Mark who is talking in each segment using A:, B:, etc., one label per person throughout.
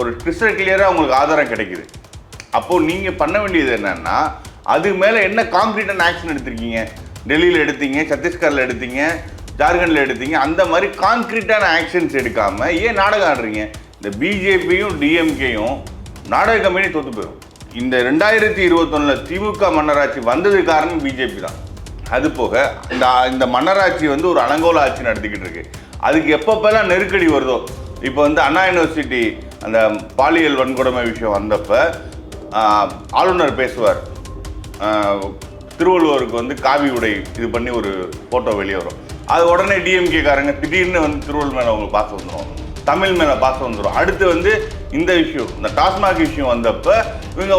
A: ஒரு கிறிஸ்டல் கிளியராக உங்களுக்கு ஆதாரம் கிடைக்குது. அப்போது நீங்கள் பண்ண வேண்டியது என்னன்னா அது மேலே என்ன காங்கிரீட்டான ஆக்ஷன் எடுத்திருக்கீங்க? டெல்லியில் எடுத்தீங்க சத்தீஸ்கரில் எடுத்தீங்க ஜார்க்கண்டில் எடுத்தீங்க அந்த மாதிரி கான்க்ரீட்டான ஆக்ஷன்ஸ் எடுக்காமல் ஏன் நாடகம் ஆடுறீங்க? இந்த பிஜேபியும் டிஎம்கேயும் நாடக கம்பெனி தோத்து போயிடும் இந்த ரெண்டாயிரத்தி இருபத்தொன்னில் திமுக மன்னராட்சி வந்தது காரணம் பிஜேபி தான். அது போக இந்த இந்த மன்னராட்சி வந்து ஒரு அலங்கோல ஆட்சி நடத்திக்கிட்டு இருக்கு. அதுக்கு எப்பப்பெல்லாம் நெருக்கடி வருதோ இப்போ வந்து அண்ணா யூனிவர்சிட்டி அந்த பாலியல் வன்கொடுமை விஷயம் வந்தப்போ ஆளுநர் பேசுவார். திருவள்ளுவருக்கு வந்து காவி உடை இது பண்ணி ஒரு ஃபோட்டோ வெளியே வரும். அது உடனே டிஎம்கே காரங்க திடீர்னு வந்து திருவள்ளுவர் மேலே அவங்களுக்கு பாசம் வந்துடும் தமிழ் மேலே பாசம் வந்துடும் அடுத்து வந்து இந்த இஷ்யூ இந்த டாஸ்மாக் இஷ்யூ வந்தப்போ இவங்க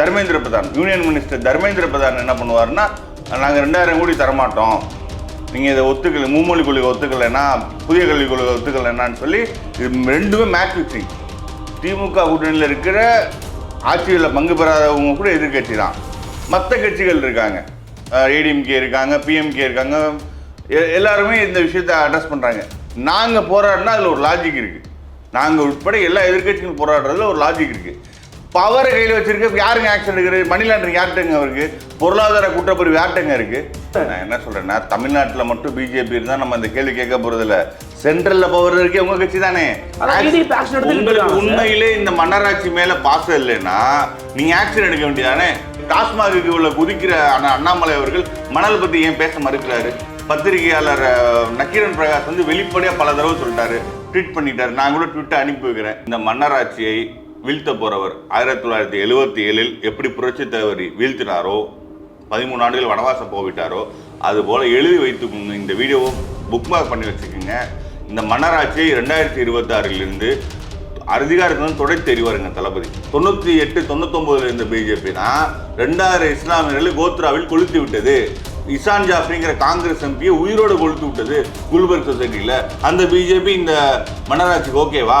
A: தர்மேந்திர பிரதான் யூனியன் மினிஸ்டர் தர்மேந்திர பிரதான் என்ன பண்ணுவாருன்னா நாங்கள் ரெண்டாயிரம் கோடி தரமாட்டோம். நீங்கள் இதை ஒத்துக்கல மும்மொழி கொள்கை ஒத்துக்கலைன்னா புதிய கல்விக் கொள்கை ஒத்துக்கலைன்னான்னு சொல்லி இது ரெண்டுமே மேட்ச் ஃபிக்ஸிங் திமுக கூட்டணியில் இருக்கிற ஆட்சியில் பங்கு பெறாதவங்க கூட எதிர்க்கட்சி தான் மற்ற கட்சிகள் இருக்காங்க. ஏடிஎம்கே இருக்காங்க பிஎம்கே இருக்காங்க. எ- எல்லாருமே இந்த விஷயத்தை அட்ரஸ் பண்ணுறாங்க நாங்கள் போராடினா அதில் ஒரு லாஜிக் இருக்குது நாங்கள் உட்பட எல்லா எதிர்க்கட்சிகளும் போராடுறதுல ஒரு லாஜிக் இருக்குது பவரை கையில் வச்சிருக்க யாருங்க ஆக்ஷன் எடுக்கிறது? மணி லாண்டரிங் யார்கிட்டங்க இருக்குது பொருளாதார குற்றப்பிரிவு யார்கிட்டங்க இருக்குது நான் என்ன சொல்கிறேன்னா தமிழ்நாட்டில் மட்டும் பிஜேபி இருந்தால் நம்ம இந்த கேள்வி கேட்க போகிறதில்ல சென்ட்ரல்ல பவர் இருக்கே உங்க கட்சி தானே? உங்களுக்கு. உண்மையிலே இந்த மன்னராட்சி மேல பாசம் இல்லைன்னா நீங்க ஆக்ஷன் எடுக்க வேண்டியதானே? டாஸ்மாகுக்கு உள்ள குதிக்கிற அண்ணா- அண்ணாமலை அவர்கள் மணல் பத்தி ஏன் பேச மறுக்கிறாரு? பத்திரிகையாளர் நக்கீரன் பிரகாஷ் வந்து வெளிப்படையா பல தடவை சொல்லிட்டாரு. ட்வீட் பண்ணிட்டாரு. நான் கூட ட்விட்டர் அனுப்பி வைக்கிறேன். இந்த மன்னராட்சியை வீழ்த்த போறவர் ஆயிரத்தி தொள்ளாயிரத்தி எழுவத்தி ஏழில் எப்படி புரட்சி தலைவரி வீழ்த்தினாரோ பதிமூணு ஆண்டுகள் வனவாசம் போவிட்டாரோ அது போல எழுதி வைத்துக்கோங்க இந்த வீடியோவை புக்மார்க் பண்ணி வச்சுக்கோங்க. இந்த மன்னராட்சியை ரெண்டாயிரத்தி இருபத்தாறிலிருந்து அதிகாரத்தில் வந்து தொடை தெரிவாருங்க தளபதி. தொண்ணூற்றி எட்டு தொண்ணூத்தொம்பதுல இருந்த பிஜேபி தான் ரெண்டாயிரம் இஸ்லாமியர்களை கோத்ராவில் கொளுத்தி விட்டது. இசான் ஜாஃப்ரிங்கிற காங்கிரஸ் எம்பியை உயிரோடு கொளுத்து விட்டது குல்பர்க் சொசைட்டியில். அந்த பிஜேபி இந்த மன்னராட்சிக்கு ஓகேவா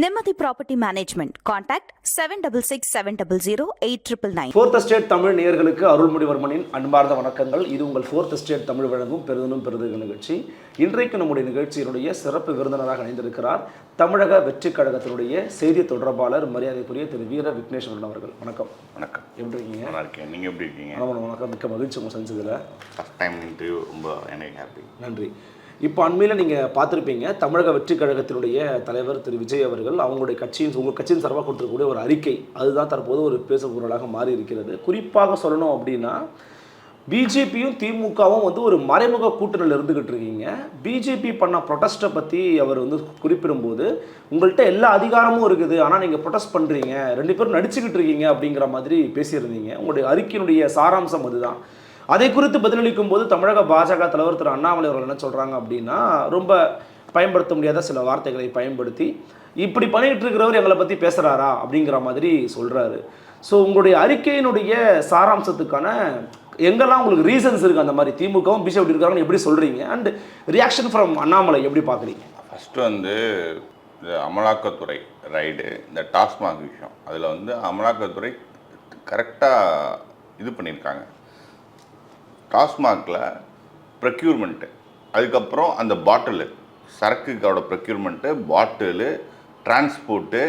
B: நிம்மதி property management contact seven double six seven double zero eight triple nine
C: fourth state Tamil நேயர்களுக்கு அருள்மொழிவர்மனின் அன்பார்ந்த வணக்கங்கள். இது உங்கள் ஃபோர்த் ஸ்டேட் தமிழ் வழங்கும் பெருதனும் பெருதுக நிகழ்ச்சி. இன்றைக்கு நம்முடைய நிகழ்ச்சியினுடைய சிறப்பு விருந்தினராக இணைந்திருக்கிறார் தமிழக வெற்றி கழகத்தினுடைய செய்தி தொடர்பாளர் மரியாதைக்குரிய திரு வீர விக்னேஸ்வரன் அவர்கள். வணக்கம்.
A: வணக்கம்.
C: எப்படி இருக்கீங்க?
A: நல்லா இருக்கேன். நீங்கள் எப்படி இருக்கீங்க?
C: வணக்கம். மிக்க மகிழ்ச்சி உங்க சந்திச்சதுல.
A: ஃபஸ்ட் டைம் இன்டர்வியூ ரொம்ப எனக்கு ஹாப்பி
C: நன்றி. இப்போ அண்மையில் நீங்கள் பார்த்துருப்பீங்க தமிழக வெற்றி கழகத்தினுடைய தலைவர் திரு விஜய் அவர்கள் அவங்களுடைய கட்சியின் உங்கள் கட்சியின் சார்பாக கொடுத்துருக்கக்கூடிய ஒரு அறிக்கை. அதுதான் தற்போது ஒரு பேசுபொருளாக மாறி இருக்கிறது குறிப்பாக சொல்லணும் அப்படின்னா பிஜேபியும் திமுகவும் வந்து ஒரு மறைமுக கூட்டணியில் இருந்துகிட்டு இருக்கீங்க. பிஜேபி பண்ண ப்ரொடெஸ்ட்டை பற்றி அவர் வந்து குறிப்பிடும்போது உங்கள்கிட்ட எல்லா அதிகாரமும் இருக்குது. ஆனால் நீங்கள் ப்ரொடெஸ்ட் பண்ணுறீங்க ரெண்டு பேரும் நடிச்சுக்கிட்டு இருக்கீங்க அப்படிங்கிற மாதிரி பேசியிருந்தீங்க. உங்களுடைய அறிக்கையினுடைய சாராம்சம் அதுதான். அதை குறித்து பதிலளிக்கும் போது தமிழக பாஜக தலைவர் திரு அண்ணாமலை அவர்கள் என்ன சொல்கிறாங்க அப்படின்னா ரொம்ப பயன்படுத்த முடியாத சில வார்த்தைகளை பயன்படுத்தி இப்படி பண்ணிட்டு இருக்கிறவர் எங்களை பற்றி பேசுகிறாரா அப்படிங்கிற மாதிரி சொல்கிறாரு ஸோ உங்களுடைய அறிக்கையினுடைய சாராம்சத்துக்கான எங்கெல்லாம் உங்களுக்கு ரீசன்ஸ் இருக்குது அந்த மாதிரி திமுகவும் பிஜேபி இருக்காங்கன்னு எப்படி சொல்கிறீங்க அண்ட் ரியாக்ஷன் ஃப்ரம் அண்ணாமலை எப்படி பார்க்குறீங்க?
A: ஃபஸ்ட்டு வந்து இந்த அமலாக்கத்துறை ரைடு இந்த டாஸ்மாக் விஷயம். அதில் வந்து அமலாக்கத்துறை கரெக்டாக இது பண்ணியிருக்காங்க. டாஸ்மாகில் ப்ரொக்யூர்மெண்ட்டு அதுக்கப்புறம் அந்த பாட்டிலு சரக்குக்கோட ப்ரொக்யூர்மெண்ட்டு பாட்டிலு டிரான்ஸ்போர்ட்டு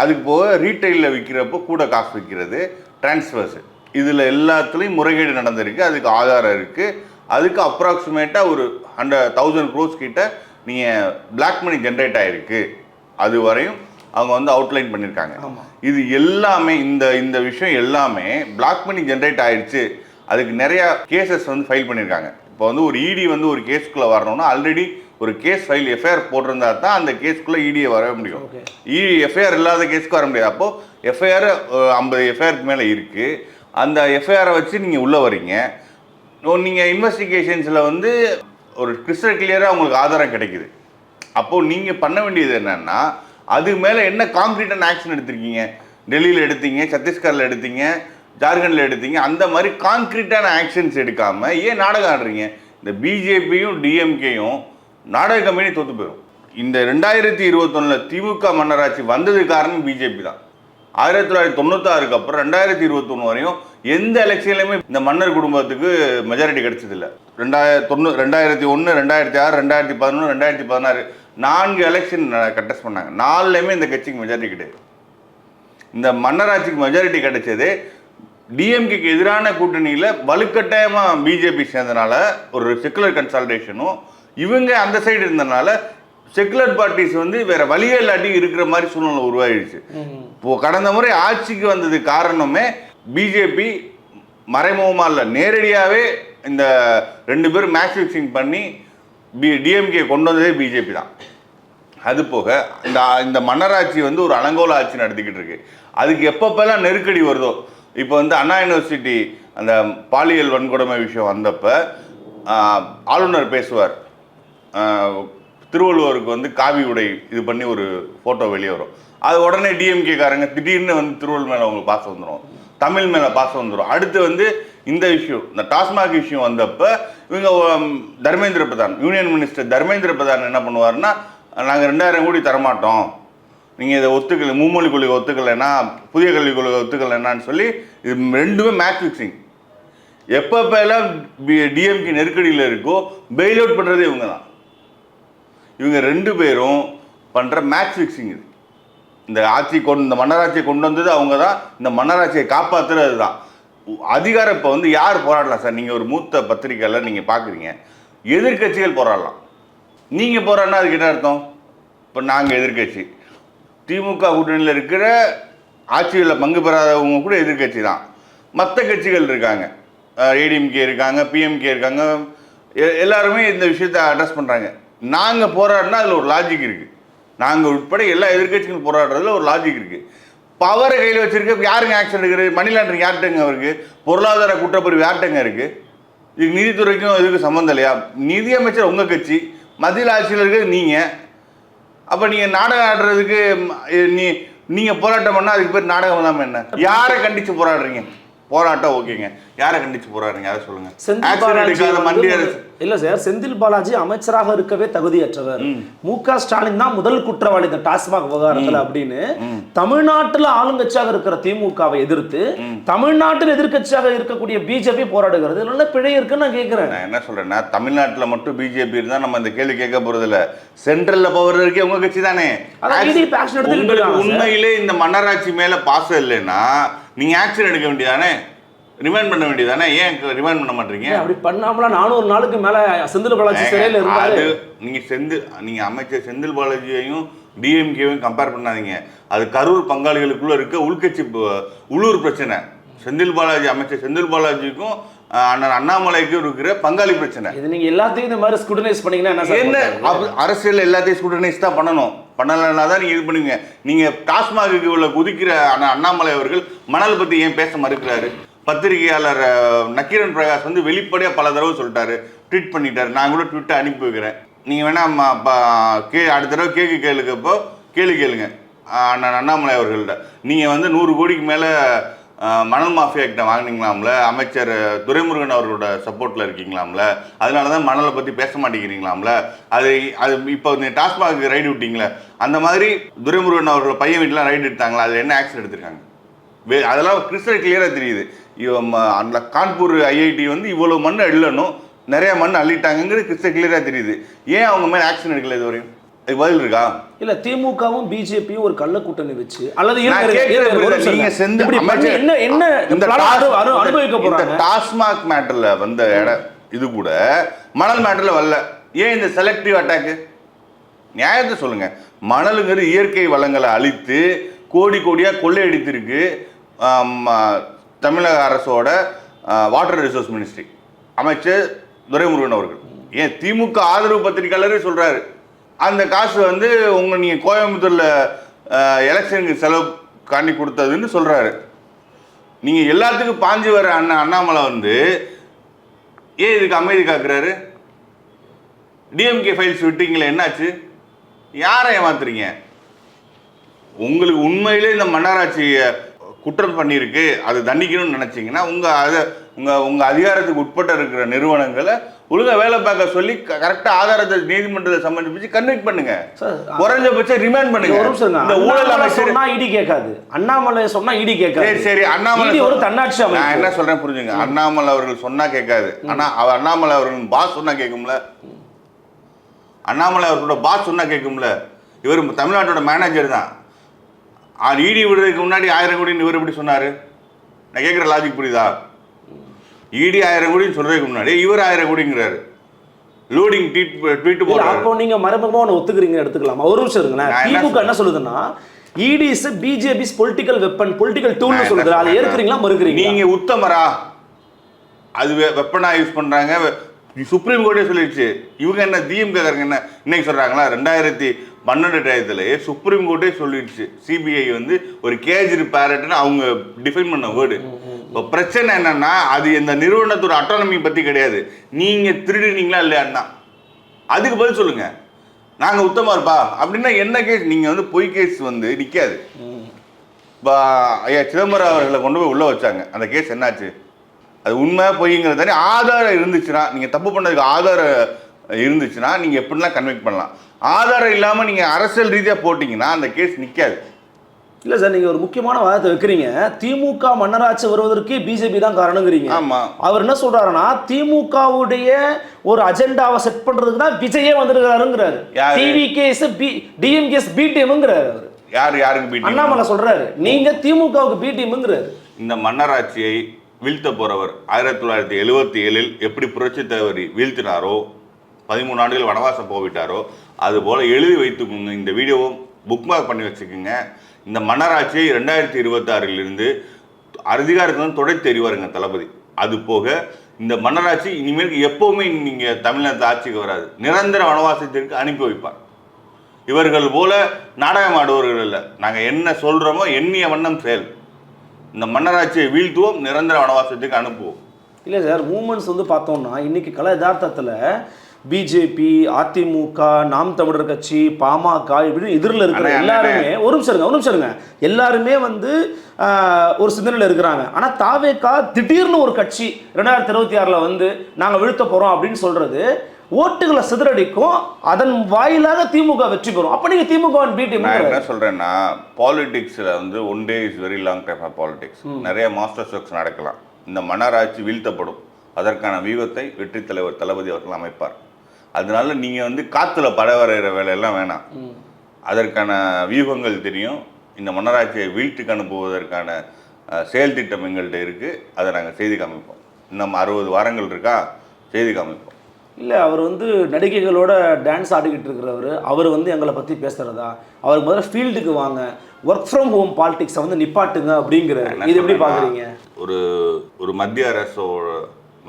A: அதுக்கு போக ரீட்டைலில் விற்கிறப்போ கூட காசு விற்கிறது ட்ரான்ஸ்ஃபர்ஸு இதில் எல்லாத்துலேயும் முறைகேடு நடந்திருக்கு அதுக்கு ஆதாரம் இருக்குது அதுக்கு அப்ராக்சிமேட்டாக ஒரு ஹண்ட்ரட் தௌசண்ட் க்ரோஸ் கிட்ட நீங்கள் பிளாக் மணி ஜென்ரேட் ஆகிருக்கு அது வரையும் அவங்க வந்து அவுட்லைன் பண்ணியிருக்காங்க. இது எல்லாமே இந்த இந்த விஷயம் எல்லாமே பிளாக் மணி ஜென்ரேட் ஆயிடுச்சு. அதுக்கு நிறைய கேசஸ் வந்து ஃபைல் பண்ணியிருக்காங்க. இப்போ வந்து ஒரு இடி வந்து ஒரு கேஸ்க்குள்ளே வரணும்னா ஆல்ரெடி ஒரு கேஸ் ஃபைல் எஃப்ஐஆர் போட்டிருந்தா தான் அந்த கேஸ்க்குள்ளே இடியை வர முடியும்.
C: Okay.
A: இடி எஃப்ஐஆர் இல்லாத கேஸ்க்கு வர முடியாது. அப்போது எஃப்ஐஆர் ஐம்பது எஃப்ஐஆருக்கு மேலே இருக்குது அந்த எஃப்ஐஆரை வச்சு நீங்கள் உள்ளே வரீங்க. நீங்கள் இன்வெஸ்டிகேஷன்ஸில் வந்து ஒரு கிறிஸ்டல் கிளியராக உங்களுக்கு ஆதாரம் கிடைக்குது. அப்போது நீங்கள் பண்ண வேண்டியது என்னன்னா அது மேலே என்ன காங்கிரீட்டான ஆக்ஷன் எடுத்திருக்கீங்க? டெல்லியில் எடுத்தீங்க சத்தீஸ்கரில் எடுத்தீங்க ஜார்க்கண்டில் எடுத்தீங்க அந்த மாதிரி கான்க்ரீட்டான ஆக்ஷன்ஸ் எடுக்காமல் ஏன் நாடகம் ஆடுறீங்க? இந்த பிஜேபியும் டிஎம்கேயும் நாடக கம்பெனி தோத்து போயிடும் இந்த ரெண்டாயிரத்தி இருபத்தொன்னில் திமுக மன்னராட்சி வந்தது காரணம் பிஜேபி தான். ஆயிரத்தி தொள்ளாயிரத்தி தொண்ணூத்தாறுக்கு அப்புறம் ரெண்டாயிரத்தி இருபத்தொன்று வரையும் எந்த எலெக்ஷன்லையுமே இந்த மன்னர் குடும்பத்துக்கு மெஜாரிட்டி கிடைச்சதில்ல. ரெண்டாயிரத்தி தொண்ணூ ரெண்டாயிரத்தி ஒன்று ரெண்டாயிரத்தி ஆறு ரெண்டாயிரத்தி பதினொன்று ரெண்டாயிரத்தி பதினாறு நான்கு எலெக்ஷன் கண்டெஸ்ட் பண்ணாங்க. நாலுலையுமே இந்த கட்சிக்கு மெஜாரிட்டி கிடையாது. இந்த மன்னராட்சிக்கு மெஜாரிட்டி கிடைச்சது டிஎம்கேக்கு எதிரான கூட்டணியில் வலுக்கட்டாயமாக பிஜேபி சேர்ந்தனால ஒரு செக்குலர் கன்சால்டேஷனும் இவங்க அந்த சைடு இருந்தனால செக்குலர் பார்ட்டிஸ் வந்து வேற வழியே இல்லாட்டி இருக்கிற மாதிரி சூழ்நிலை உருவாயிடுச்சு. இப்போ கடந்த முறை ஆட்சிக்கு வந்தது காரணமே பிஜேபி மறைமுகமா இல்லை நேரடியாகவே இந்த ரெண்டு பேரும் மேட்ச் ஃபிக்சிங் பண்ணி பி டிஎம்கே கொண்டு வந்ததே பிஜேபி தான். அது போக இந்த இந்த மன்னராட்சி வந்து ஒரு அலங்கோல ஆட்சி நடத்திக்கிட்டு இருக்கு. அதுக்கு எப்பப்பெல்லாம் நெருக்கடி வருதோ இப்போ வந்து அண்ணா யூனிவர்சிட்டி அந்த பாலியல் வன்கொடுமை விஷயம் வந்தப்போ ஆளுநர் பேசுவார். திருவள்ளுவருக்கு வந்து காவி உடை இது பண்ணி ஒரு ஃபோட்டோ வெளியே வரும். அது உடனே டிஎம்கே காரங்க திடீர்னு வந்து திருவள்ளுவர் மேலே அவங்களுக்கு பாசம் வந்துடும் தமிழ் மேலே பாசம் வந்துடும் அடுத்து வந்து இந்த இஷ்யூ இந்த டாஸ்மாக் இஷ்யூ வந்தப்போ இவங்க தர்மேந்திர பிரதான் யூனியன் மினிஸ்டர் தர்மேந்திர பிரதான் என்ன பண்ணுவாருன்னா நாங்கள் ரெண்டாயிரம் கோடி தரமாட்டோம். நீங்கள் இதை ஒத்துக்கல மும்மொழி கொள்கை ஒத்துக்கலைன்னா புதிய கல்விக் கொள்கை ஒத்துக்கலைன்னான்னு சொல்லி இது ரெண்டுமே மேட்ச் ஃபிக்ஸிங் எப்பப்ப எல்லாம் டிஎம்கே நெருக்கடியில் இருக்கோ பெயில் அவுட் பண்ணுறதே இவங்க தான் இவங்க ரெண்டு பேரும் பண்ணுற மேட்ச் ஃபிக்ஸிங் இது. இந்த ஆட்சி கொண்டு இந்த மன்னராட்சியை கொண்டு வந்தது அவங்க தான் இந்த மன்னராட்சியை காப்பாற்றுறது தான் அதிகாரம் இப்போ வந்து யார் போராடலாம் சார்? நீங்கள் ஒரு மூத்த பத்திரிக்கையில் நீங்கள் பார்க்குறீங்க எதிர்க்கட்சிகள் போராடலாம். நீங்கள் போராடினா அதுக்கு என்ன அர்த்தம்? இப்போ நாங்கள் எதிர்க்கட்சி திமுக கூட்டணியில் இருக்கிற ஆட்சிகளில் பங்கு பெறாதவங்க கூட எதிர்க்கட்சி தான். மற்ற கட்சிகள் இருக்காங்க. ஏடிஎம்கே இருக்காங்க பிஎம்கே இருக்காங்க. எ- எல்லாருமே இந்த விஷயத்தை அட்ரஸ் பண்ணுறாங்க நாங்கள் போராடினா அதில் ஒரு லாஜிக் இருக்குது நாங்கள் உட்பட எல்லா எதிர்க்கட்சிகளும் போராடுறதுல ஒரு லாஜிக் இருக்குது பவரை கையில் வச்சுருக்க யாருங்க ஆக்ஷன் எடுக்கிறது? மணி லாண்டரிங் யார்கிட்டங்க இருக்குது பொருளாதார குற்றப்பிரிவு யார்கிட்டங்க இருக்குது இது நீதித்துறைக்கும் இதுக்கு சம்மந்தம் இல்லையா? நிதியமைச்சர் உங்கள் கட்சி. மத்தியில் ஆட்சியில் இருக்கிறது நீங்கள் அப்போ நீங்கள் நாடகம் ஆடுறதுக்கு நீ நீங்கள் போராட்டம் பண்ணால் அதுக்கு பேர் நாடகம் இல்லாமல் என்ன? யாரை கண்டித்து போராடுறீங்க? போராட்டம் ஓகேங்க. யாரை கண்டித்து போராடுறீங்க? அதை சொல்லுங்கள்
C: ஒரு-
A: அரசு
C: இல்ல சார் செந்தில் பாலாஜி அமைச்சராக இருக்கவே தகுதியற்றவர். மு. க ஸ்டாலின் தான் முதல் குற்றவாளி இந்த டாஸ்மாக் விவகாரத்துல அப்படின்னு தமிழ்நாட்டுல ஆளுங்கட்சியாக இருக்கிற திமுகவை எதிர்த்து தமிழ்நாட்டில் எதிர்க்கட்சியாக இருக்கக்கூடிய பிஜேபி போராடுகிறது. நல்ல பிழை இருக்குன்னு நான் கேட்கிறேன்
A: நான் என்ன சொல்றேன்னா தமிழ்நாட்டில் மட்டும் பிஜேபி இருந்தால் நம்ம இந்த கேள்வி கேட்க போறது இல்ல. சென்ட்ரல்ல இருக்கே உங்க கட்சி தானே. உண்மையிலே இந்த மன்னராட்சி மேல பாசம் இல்லைன்னா நீங்க ஆக்ஷன் எடுக்க வேண்டியதானே ரிமைண்ட் பண்ண வேண்டியதானே ஏன் ரிமைண்ட் பண்ண மாட்டீங்க?
C: அப்படி பண்ணாமல நானூறு நாளுக்கு மேல செந்தில் பாலாஜி சிறையில இருந்தாரு.
A: அது நீங்க செந்தில் நீங்க அமைச்சர் செந்தில் பாலாஜியையும் டிஎம்கேவையும் கம்பேர் பண்ணாதீங்க. அது கரூர் பங்காளிகளுக்குள்ள இருக்க உள்கட்சி உள்ளூர் பிரச்சனை. செந்தில் பாலாஜி அமைச்சர் செந்தில் பாலாஜிக்கும் அண்ணன் அண்ணாமலைக்கும் இருக்கிற பங்காளி பிரச்சனை.
C: இது நீங்க எல்லாத்தையும் இந்த மாதிரி ஸ்குடனைஸ் பண்ணீங்கன்னா என்ன
A: அரசியல் எல்லாத்தையும் ஸ்கூட்டனைஸ் தான் பண்ணணும். பண்ணலைன்னா தான் நீங்க இது பண்ணுவீங்க. நீங்க டாஸ்மாகுக்கு உள்ள குதிக்கிற அண்ணா அண்ணாமலை அவர்கள் மணல் பத்தி ஏன் பேச மறுக்கிறாரு? பத்திரிகையாளர் நக்கீரன் பிரகாஷ் வந்து வெளிப்படையாக பல தடவை சொல்லிட்டாரு. ட்வீட் பண்ணிட்டாரு. நான் கூட ட்விட்டை அனுப்பி வைக்கிறேன். நீங்கள் வேணா ம- ப- கே அடுத்த தடவை கேக்கு கேளுக்கப்போ கேள்வி கேளுங்க. அண்ணன் அண்ணாமலை அவர்கள்ட்ட. நீங்கள் வந்து நூறு கோடிக்கு மேலே மணல் மாஃபியா கிட்ட வாங்கினீங்களாம்ல? அமைச்சர் துரைமுருகன் அவர்களோட சப்போர்ட்டில் இருக்கீங்களாம்ல? அதனால தான் மணலை பற்றி பேச மாட்டேங்கிறீங்களாம்ல? அது அது இப்போ நீங்கள் டாஸ்மாக் ரைடு விட்டீங்களே அந்த மாதிரி துரைமுருகன் அவர்கள் பையன் வீட்டிலாம் ரைடு எடுத்தாங்களா? அதில் என்ன ஆக்ஷன் எடுத்திருக்காங்க? அதெல்லாம் கிறிஸ்டல் கிளியராக தெரியுது. அந்த கான்பூர் ஐஐடி வந்து இவ்வளோ மண் அள்ளணும். நிறைய மண் அள்ளிட்டாங்கிறது கிறிஸ்டல் கிளியராக தெரியுது. ஏன் அவங்க மேலே ஆக்ஷன் எடுக்கல இது வரையும் பதில் இருக்கா?
C: இல்ல திமுகவும் பிஜேபியும் ஒரு கள்ள கூட்டணி வச்சு அல்லது என்ன என்ன அனுபவிக்க போறாங்க?
A: டாஸ்மாக் மேட்டர்ல வந்த இடம் இது கூட மணல் மேட்டர்ல வரல. ஏன் இந்த செலக்டிவ் அட்டாக்கு நியாயத்தை சொல்லுங்க. மணலுங்கிறது இயற்கை வளங்களை அழித்து கோடி கோடியா கொள்ளையடித்திருக்கு. தமிழக அரசோட வாட்டர் ரிசோர்ஸ் மினிஸ்ட்ரி அமைச்சர் துரைமுருகன் அவர்கள். ஏன் திமுக ஆதரவு பத்திரிகையாளரே சொல்கிறாரு அந்த காசு வந்து உங்க நீங்கள் கோயம்புத்தூரில் எலெக்ஷனுக்கு செலவு காண்டி கொடுத்ததுன்னு சொல்கிறாரு நீங்கள் எல்லாத்துக்கும் பாஞ்சு வர அண்ணா அண்ணாமலை வந்து ஏன் இதுக்கு அமைதி காக்குறாரு? டிஎம்கே ஃபைல்ஸ் விட்டீங்களே என்னாச்சு? யாரை ஏமாத்துறீங்க? உங்களுக்கு உண்மையிலே இந்த மன்னராட்சியை குற்றம் பண்ணியிருக்கு அது தண்டிக்கணும்னு நினைச்சீங்கன்னா உங்க அத உங்க உங்க அதிகாரத்துக்கு உட்பட்ட இருக்கிற நிறுவனங்களை ஒழுங்கா வேலை பார்க்க சொல்லி கரெக்டா ஆதாரத்தை நீதிமன்றத்தை சம்பந்திச்சு கன்வெக்ட் பண்ணுங்க. குறைஞ்சபட்சம் ரிமாண்ட் பண்ணுங்க.
C: ஒரு நிமிஷம் இருங்க.
A: இந்த ஊழல் அமைச்சர்
C: இடி கேட்காது. அண்ணாமலை சொன்னா இடி கேட்காது.
A: சரி அண்ணாமலை
C: ஒரு தன்னாட்சி
A: நான் என்ன சொல்றேன் புரிஞ்சுங்க. அண்ணாமலை அவர்கள் சொன்னா கேட்காது. ஆனா அவர் அண்ணாமலை அவர்கள் பாஸ் சொன்னா கேட்கும்ல? அண்ணாமலை அவர்களோட பாஸ் சொன்னா கேட்கும்ல? இவர் தமிழ்நாட்டோட மேனேஜர் தான். இடி விடுறதுக்கு முன்னாடி ஆயிரம் கோடின்னு இவர் எப்படி சொன்னாரு? நான் கேட்குற லாஜிக் புரியுதா? இடி ஆயிரம் கோடின்னு சொல்றதுக்கு முன்னாடி இவர் ஆயிரம் கோடிங்கிறாரு. லோடிங் ட்வீட் ட்வீட் போடுறாரு.
C: அப்போ நீங்க மறைமுகமா ஒண்ணு ஒத்துக்கிறீங்கன்னு எடுத்துக்கலாம். ஒரு நிமிஷம் இருங்களேன் திமுக என்ன சொல்லுதுன்னா it's BJP's political weapon political டூல்னு சொல்லுது. அதை ஏற்கிறீங்களா மறுக்கிறீங்க
A: நீங்க உத்தமரா? அது வெப்பனா யூஸ் பண்றாங்க. வெ- சுப்ரீம் கோர்ட்டே சொல்லிடுச்சு. இவங்க என்ன காரங்க என்ன இன்னைக்கு சொல்றாங்களா? ரெண்டாயிரத்தி பன்னெண்டு டயத்துலயே சுப்ரீம் கோர்ட்டே சொல்லிடுச்சு. சிபிஐ வந்து ஒரு கேஜ் பேரட்னு அவங்க டிஃபைன் பண்ண வேர்டு இப்போ பிரச்சனை என்னன்னா அது இந்த நிறுவனத்தோட அட்டானமி பத்தி கிடையாது. நீங்க திருடுனீங்களா இல்லையான்னா. அதுக்கு பதில் சொல்லுங்க. நாங்க உத்தமா இருப்பா. அப்படின்னா என்ன கேஸ் நீங்க வந்து பொய் கேஸ் வந்து நிக்காது. இப்போ ஐயா சிதம்பரம் அவர்களை கொண்டு போய் உள்ள வச்சாங்க. அந்த கேஸ் என்னாச்சு? அது உண்மை பொய்ங்கிறது தானே. ஆதாரம் இருந்துச்சுன்னா நீங்க தப்பு பண்ணதுக்கு ஆதாரம் இருந்துச்சுன்னா நீங்க எப்படிலாம் கன்வெக்ட் பண்ணலாம்? ஆதாரம் இல்லாம நீங்க அரசியல் ரீதியா போட்டீங்கன்னா அந்த கேஸ் நிக்காது.
C: இல்ல சார் நீங்க ஒரு முக்கியமான வாதத்தை வைக்கிறீங்க. திமுக மன்னராட்சி வருவதற்கு பிஜேபி தான் காரணங்கிறீங்க.
A: ஆமா.
C: அவர் என்ன சொல்றாருன்னா திமுகவுடைய ஒரு அஜெண்டாவை செட் பண்றதுக்கு தான் விஜயே வந்திருக்காருங்கிறாரு
A: யாரு?
C: டிவிகேஸ் பி டிஎம்கேஸ் பி டீம்ங்கிறாரு அவர்.
A: யார் யாருக்கு பீட்டிங்
C: அண்ணாமலை சொல்றாரு. நீங்க திமுகவுக்கு பி டீம்ங்கிறாரு
A: இந்த மன்னராட்சியை வீழ்த்த போறவர் ஆயிரத்தி தொள்ளாயிரத்தி எழுவத்தி ஏழில் எப்படி புரட்சி தலைவர் வீழ்த்தினாரோ பதிமூணு ஆண்டுகள் வனவாசம் போவிட்டாரோ அதுபோல் எழுதி வைத்துக்கோங்க இந்த வீடியோவும் புக் மார்க் பண்ணி வச்சுக்கோங்க. இந்த மன்னராட்சியை ரெண்டாயிரத்தி இருபத்தாறிலிருந்து அதிகாரத்தில் தொடை தெரிவாருங்க தளபதி. அது போக இந்த மன்னராட்சி இனிமேல் எப்போவுமே நீங்கள் தமிழ்நாட்டு ஆட்சிக்கு வராது. நிரந்தர வனவாசத்திற்கு அனுப்பி வைப்பார். இவர்கள் போல நாடகம் ஆடுவர்கள் இல்லை நாங்கள் என்ன சொல்கிறோமோ எண்ணிய வண்ணம் செயல். இந்த மன்னராட்சியை வீழ்த்துவோம் நிரந்தர வனவாசத்துக்கு அனுப்புவோம்.
C: இல்லை சார் மூமெண்ட்ஸ் வந்து பார்த்தோம்னா இன்னைக்கு கலை யதார்த்தத்தில் பிஜேபி அதிமுக நாம் தமிழர் கட்சி பாமக இப்படின்னு எதிரில் இருக்கிற எல்லாருமே ஒரு நிமிஷம் இருங்க ஒரு நிமிஷம் இருங்க. எல்லாருமே வந்து ஒரு சிந்தனையில் இருக்கிறாங்க. ஆனால் தாவேக்கா திடீர்னு ஒரு கட்சி ரெண்டாயிரத்தி இருபத்தி ஆறில் வந்து நாங்கள் வீழ்த்த போகிறோம் அப்படின்னு சொல்றது ஓட்டுகளை சிதறடிக்கும் அதன் வாயிலாக திமுக வெற்றி பெறும். அப்போ நீங்கள் திமுக பிடி
A: நான் என்ன சொல்றேன்னா பாலிடிக்ஸில் வந்து one day is very long time of politics நிறைய மாஸ்டர் ஸ்ட்ரோக்ஸ் நடக்கலாம். இந்த மன்னராட்சி வீழ்த்தப்படும். அதற்கான வியூகத்தை வெற்றி தலைவர் தளபதி அவர்கள் அமைப்பார். அதனால நீங்க வந்து காத்துல பட வரைகிற வேலையெல்லாம் வேணாம். அதற்கான வியூகங்கள் தெரியும். இந்த மன்னராட்சியை வீழ்த்துக்கு அனுப்புவதற்கான செயல் திட்டம் எங்கள்கிட்ட இருக்கு. அதை நாங்கள் செய்து காமிப்போம். இன்னும் அறுபது வாரங்கள் இருக்கா? செய்து காமிப்போம்.
C: இல்லை அவர் வந்து நடிகைகளோட டான்ஸ் ஆடிக்கிட்டு இருக்கிறவர். அவர் வந்து எங்களை பற்றி பேசுகிறதா அவர் முதல்ல ஃபீல்டுக்கு வாங்க. ஒர்க் ஃப்ரம் ஹோம் பாலிடிக்ஸை வந்து நிப்பாட்டுங்க அப்படிங்கிறாரு.
A: என்ன
C: இது எப்படி பார்க்குறீங்க
A: ஒரு ஒரு மத்திய அரசோட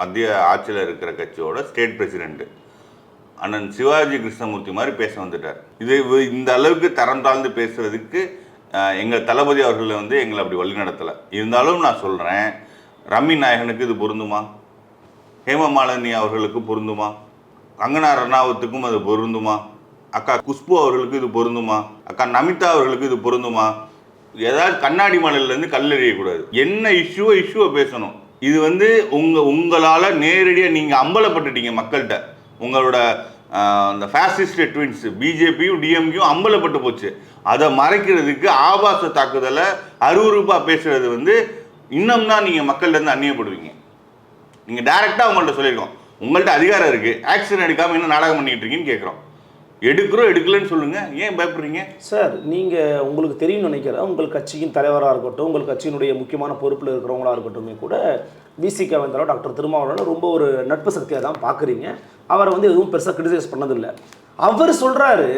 A: மத்திய ஆட்சியில் இருக்கிற கட்சியோட ஸ்டேட் பிரசிடென்ட் அண்ணன் சிவாஜி கிருஷ்ணமூர்த்தி மாதிரி பேச வந்துட்டார். இது இந்த அளவுக்கு தரம் தாழ்ந்து பேசுறதுக்கு எங்கள் தளபதி அவர்களை வந்து எங்களை அப்படி வழிநடத்தலை. இருந்தாலும் நான் சொல்கிறேன் ரம்மி நாயகனுக்கு இது பொருந்துமா? ஹேமமாலினி அவர்களுக்கு பொருந்துமா? கங்கனா ரணாவத்துக்கும் அது பொருந்துமா? அக்கா குஷ்பு அவர்களுக்கு இது பொருந்துமா? அக்கா நமிதா அவர்களுக்கு இது பொருந்துமா? ஏதாவது கண்ணாடி மலையிலேருந்து கல் எறியக்கூடாது என்ன இஷ்யூவோ இஷ்யூவை பேசணும். இது வந்து உங்கள் உங்களால் நேரடியாக நீங்கள் அம்பலப்பட்டுட்டீங்க மக்கள்கிட்ட. உங்களோட அந்த ஃபேசிஸ்ட் ட்வின்ஸ் பிஜேபியும் டிஎம்கியும் அம்பலப்பட்டு போச்சு. அதை மறைக்கிறதுக்கு ஆபாச தாக்குதலை அருவருப்பா பேசுறது வந்து இன்னும் தான் நீங்கள் மக்கள்கிட்ட அந்நியப்படுவீங்க. நீங்கள் டைரெக்டாக உங்கள்கிட்ட சொல்லியிருக்கோம் உங்கள்கிட்ட அதிகாரம் இருக்குது ஆக்ஷன் எடுக்காமல் என்ன நாடகம் பண்ணிக்கிட்டு இருக்கீங்கன்னு கேட்குறோம் எடுக்கிறோம் எடுக்கலன்னு சொல்லுங்கள் ஏன் பயப்படுறீங்க?
C: சார் நீங்கள் உங்களுக்கு தெரியும்னு நினைக்கிறேன். உங்கள் கட்சியின் தலைவராக இருக்கட்டும் உங்கள் கட்சியினுடைய முக்கியமான பொறுப்பில் இருக்கிறவங்களா இருக்கட்டுமே கூட விசிக வந்தாலும் டாக்டர் திருமாவளவன் ரொம்ப ஒரு நட்பு சக்தியாக தான் பார்க்குறீங்க அவரை வந்து எதுவும் பெருசாக கிரிட்டிசைஸ் பண்ணதில்லை. அவர் சொல்கிறாரு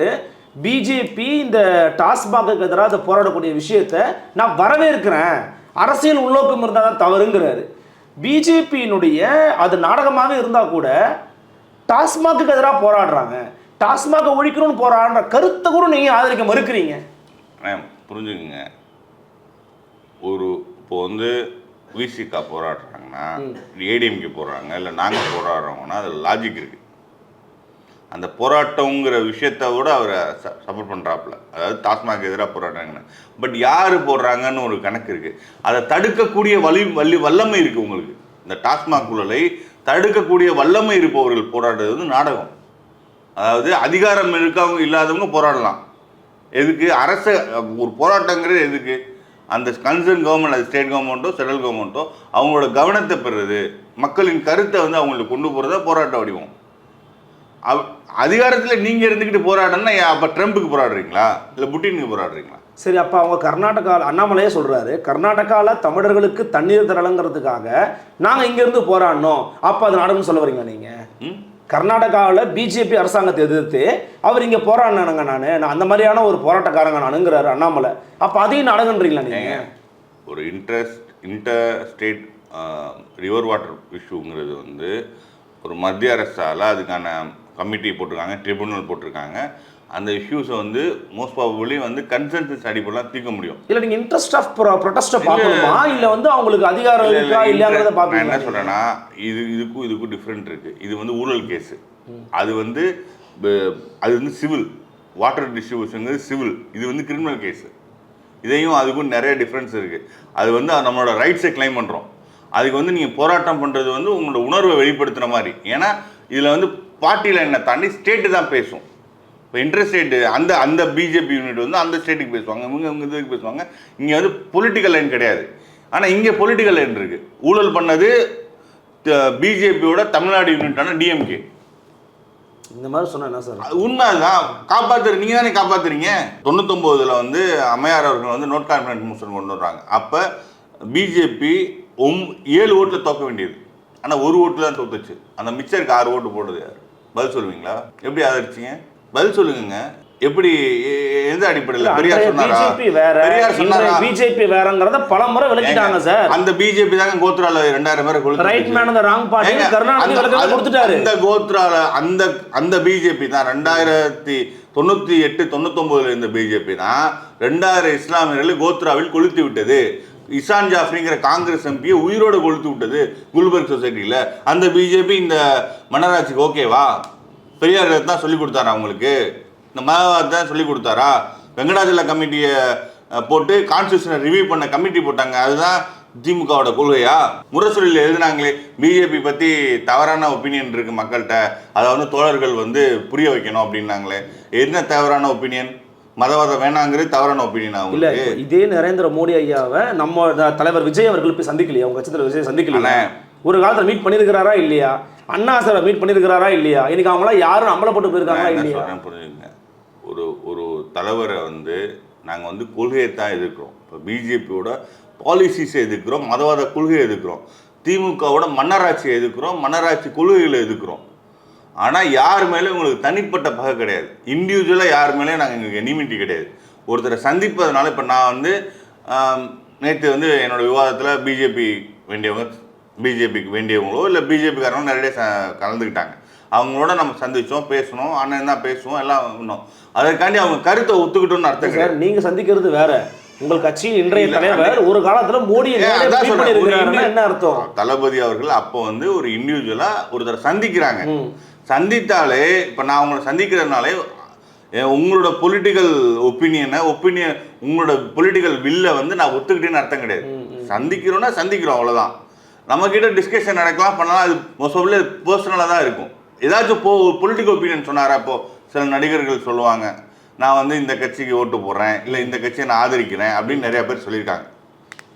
C: பிஜேபி இந்த டாஸ்மாக்கு எதிராக அதை போராடக்கூடிய விஷயத்தை நான் வரவேற்கிறேன் அரசியல் உள்நோக்கம் இருந்தால் தான் தவறுங்கிறாரு. பிஜேபியினுடைய அது நாடகமாக இருந்தால் கூட டாஸ்மாக்கு எதிராக போராடுறாங்க. டாஸ்மாக ஒழிக்கணும்னு போராடுற கருத்தை கூட நீங்கள் ஆதரிக்க மறுக்கிறீங்க.
A: புரிஞ்சுக்குங்க. ஒரு இப்போ வந்து விசிகா போராடுறாங்கன்னா ஏடிஎம்கே போடுறாங்க இல்லை நாங்கள் போராடுறோம்னா அதில் லாஜிக் இருக்குது அந்த போராட்டங்கிற விஷயத்த விட அவரை சப்போர்ட் பண்ணுறாப்புல அதாவது டாஸ்மாக் எதிராக போராட்டாங்கன்னு பட் யார் போடுறாங்கன்னு ஒரு கணக்கு இருக்குது அதை தடுக்கக்கூடிய வலி வலி வல்லமை இருக்குது உங்களுக்கு. இந்த டாஸ்மாக் ஊழலை தடுக்கக்கூடிய வல்லமை இருப்பவர்கள் போராடுறது வந்து நாடகம். அதாவது அதிகாரம் இருக்கவங்க இல்லாதவங்க போராடலாம். எதுக்கு? அரச ஒரு போராட்டங்கிறது எதுக்கு? அந்த கன்சர்ன் கவர்மெண்ட் அது ஸ்டேட் கவர்மெண்ட்டோ சென்ட்ரல் கவர்மெண்ட்டோ அவங்களோட கவனத்தை பெறுறது. மக்களின் கருத்தை வந்து அவங்களுக்கு கொண்டு போகிறதா போராட்ட வடிவம். அவ் அதிகாரத்தில் நீங்கள் இருந்துக்கிட்டு போராடணும்னா அப்போ ட்ரம்ப்புக்கு போராடுறீங்களா? இல்லை புட்டினுக்கு போராடுறீங்களா?
C: சரி அப்போ அவங்க கர்நாடகா அண்ணாமலையே சொல்றாரு. கர்நாடகாவில் தமிழர்களுக்கு தண்ணீர் தரலங்கிறதுக்காக நாங்கள் இங்கேருந்து போராடினோம் அப்போ அது நாடகம்னு சொல்ல வரீங்க நீங்கள்
A: ம்?
C: கர்நாடகாவில் பிஜேபி அரசாங்கத்தை எதிர்த்து அவர் இங்கே போராடினானுங்க நான். நான் அந்த மாதிரியான ஒரு போராட்டக்காரங்க நானுங்கிறாரு அண்ணாமலை. அப்போ அதையும் நடங்கன்றீங்களா நீங்கள்
A: ஒரு interest inter state river water இஷ்யூங்கிறது வந்து ஒரு மத்திய அரசால் அதுக்கான கமிட்டி போட்டிருக்காங்க ட்ரிபுனல் போட்டிருக்காங்க. அந்த இஷ்யூஸை வந்து மோஸ்ட் ப்ராபபிளி வந்து கன்சென்சஸ் அடிப்படையில் தீர்க்க முடியும்.
C: இல்ல நீங்க இன்ட்ரெஸ்ட் ஆஃப் ப்ரொடெஸ்ட்டை பார்க்கணுமா? இல்ல. வந்து அவங்களுக்கு அதிகாரம் இருக்கா
A: இல்ல,
C: இல்லையாங்கிறத
A: நான் என்ன சொல்றேன்னா இது இதுக்கும் இதுக்கும் டிஃப்ரெண்ட் இருக்கு. இது வந்து ஊழல் கேஸ் அது வந்து அது வந்து சிவில் வாட்டர் டிஸ்ட்ரிபியூஷனுங்கிறது சிவில் இது வந்து கிரிமினல் கேஸ் இதையும் அதுக்கும் நிறைய டிஃப்ரென்ஸ் இருக்கு. அது வந்து நம்மளோட ரைட்ஸை கிளைம் பண்றோம். அதுக்கு வந்து நீங்க போராட்டம் பண்றது வந்து உங்களோட உணர்வை வெளிப்படுத்துற மாதிரி. ஏன்னா இதுல வந்து பார்ட்டி லைனை தாண்டி ஸ்டேட்டு தான் பேசும். இப்போ இன்டர்ஸ்டேட் அந்த அந்த பிஜேபி யூனிட் வந்து அந்த ஸ்டேட்டுக்கு பேசுவாங்க இவங்க இவங்க இதுக்கு பேசுவாங்க. இங்கே வந்து பொலிட்டிக்கல் லைன் கிடையாது. ஆனால் இங்கே பொலிட்டிக்கல் லைன் இருக்கு. ஊழல் பண்ணது பிஜேபியோட தமிழ்நாடு யூனிட்டான டிஎம்கே
C: இந்த மாதிரி சொன்னா என்ன சார்?
A: உண்மைதான். காப்பாத்துற நீங்க தானே காப்பாத்துறீங்க? தொண்ணூத்தொம்போதுல வந்து அம்மையார் அவர்கள் வந்து நோட் கான்ஃபிடன்ஸ் மோஷன் கொண்டு வர்றாங்க. அப்ப பிஜேபி ஒம் ஏழு ஓட்டுல தோக்க வேண்டியது. ஆனா ஒரு ஓட்டு தான் தோத்துச்சு. அந்த மிச்சருக்கு ஆறு ஓட்டு போடுது யார்? பதில் சொல்லுவீங்களா எப்படி ஆதரிச்சீங்க? பதில் சொல்லுங்க எப்படி எந்த அடிப்படையில்? பெரியார் சொன்னாரா? பெரியார் சொன்னாரா?
C: பிஜேபி வேறங்கிறத பல முறை விளக்கிட்டாங்க சார்.
A: அந்த பிஜேபி தாங்க கோத்ரால ரெண்டாயிரம் பேரை கொளுத்தி
C: ரைட் மேன் அந்த ராங் பார்ட்டி கருணாநிதி விளக்கத்தை கொடுத்துட்டாரு.
A: அந்த கோத்ரால அந்த அந்த பிஜேபி தான் ரெண்டாயிரத்தி தொண்ணூத்தி எட்டு தொண்ணூத்தொன்பதுல இருந்த பிஜேபி தான் ரெண்டாயிரம் இஸ்லாமியர்களை கோத்ராவில் கொளுத்தி விட்டது. இசான் ஜாஃப்ரிங்கிற காங்கிரஸ் எம்பியை உயிரோட கொளுத்து விட்டது குல்பர்க் சொசைட்டியில் அந்த பிஜேபி இந்த மன்னராட்சிக்கு ஓகேவா பெரியார் தான் சொல்லி கொடுத்தாரா அவங்களுக்கு இந்த தான் சொல்லி கொடுத்தாரா? வெங்கடாஜல கமிட்டியை போட்டு கான்ஸ்டியூஷனை ரிவ்யூ பண்ண கமிட்டி போட்டாங்க. அதுதான் திமுகவோட கொள்கையா? முரசொலியில் எழுதுனாங்களே பிஜேபி பற்றி தவறான ஒப்பீனியன் இருக்கு மக்கள்கிட்ட. அதை வந்து தோழர்கள் வந்து புரிய வைக்கணும் அப்படின்னாங்களே. என்ன தவறான ஒப்பீனியன் மதவாதம் வேணாங்கிறது தவறான ஒப்பீனியன்
C: இல்ல
A: அவங்களுக்கு
C: இப்ப இதே நரேந்திர மோடி ஐயாவை நம்ம தலைவர் விஜய் அவர்கள் போய் சந்திக்கலையா? உங்க கட்சி தலைவர் விஜய் சந்திக்கலையா?
A: அண்ணே.
C: ஒரு காலத்துல மீட் பண்ணிருக்கிறாரா இல்லையா? அண்ணா சார் மீட் பண்ணிருக்கிறாரா இல்லையா? இன்னைக்கு அவங்களாம் யாரும் அம்பலப்பட்டு போயிருக்காங்களா
A: நான் என்ன
C: இல்லையா?
A: புரிஞ்சுங்க ஒரு ஒரு தலைவரை வந்து நாங்கள் வந்து கொள்கையை தான் எதிர்க்கிறோம். இப்போ பிஜேபியோட பாலிசிஸை எதிர்க்கிறோம் மதவாத கொள்கையை எதிர்க்கிறோம். திமுகவோட மன்னராட்சியை எதிர்க்கிறோம் மன்னராட்சி கொள்கைகளை எதிர்க்கிறோம். ஆனால் யார் மேலேயும் உங்களுக்கு தனிப்பட்ட பகை கிடையாது. இண்டிவிஜுவலாக யார் மேலேயும் நாங்கள் எங்களுக்கு எனிமிட்டி கிடையாது. ஒருத்தரை சந்திப்பதனால இப்போ நான் வந்து நேற்று வந்து என்னோட விவாதத்தில் பிஜேபி வேண்டியவங்க பிஜேபிக்கு வேண்டியவங்களோ இல்லை பிஜேபிக்காரங்களோ நிறைய ச- கலந்துக்கிட்டாங்க. அவங்களோட நம்ம சந்திச்சோம் பேசணும் அண்ணன் தான் பேசுவோம் எல்லாம் இன்னும். அதற்காண்டி அவங்க கருத்தை ஒத்துக்கிட்டோம்னு அர்த்தம் கிடையாது.
C: சார் நீங்க சந்திக்கிறது வேற. உங்கள் கட்சியின் இன்றைய தலைவர் ஒரு காலத்துல.
A: ஒரு இண்டி-
C: என்ன அர்த்தம்?
A: தளபதி அவர்கள் அப்போ வந்து ஒரு இண்டிவிஜுவலா ஒருத்தர் சந்திக்கிறாங்க.
C: ம்.
A: சந்தித்தாலே இப்போ நான் உங்களை சந்திக்கிறதுனாலே உங்களோட பொலிட்டிக்கல் ஒப்பீனியனை ஒப்பீனியன் உங்களோட பொலிட்டிக்கல் வில்லை வந்து நான் ஒத்துக்கிட்டேன்னு அர்த்தம் கிடையாது. சந்திக்கிறோம்னா சந்திக்கிறோம் அவ்வளவுதான். நம்மக்கிட்ட டிஸ்கஷன் நடக்கலாம் பண்ணலாம். அது மோஸ்ட்லி பர்சனலாக தான் இருக்கும். ஏதாச்சும் போ பொலிட்டிக்கல் ஒப்பீனியன் சொன்னாரா இப்போது சில நடிகர்கள் சொல்லுவாங்க நான் வந்து இந்த கட்சிக்கு ஓட்டு போடுறேன் இல்லை இந்த கட்சியை நான் ஆதரிக்கிறேன் அப்படின்னு நிறைய பேர் சொல்லியிருக்காங்க.